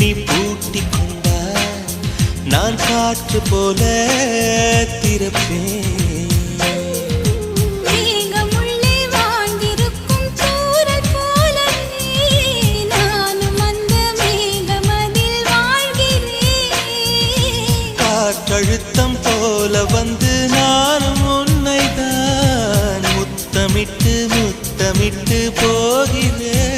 நீ பூட்டி கொண்டாய் நான் காற்று போல திறப்பேன். கழுத்தம் போல வந்து நானும் உன்னை தான் முத்தமிட்டு முத்தமிட்டு போகிறேன்.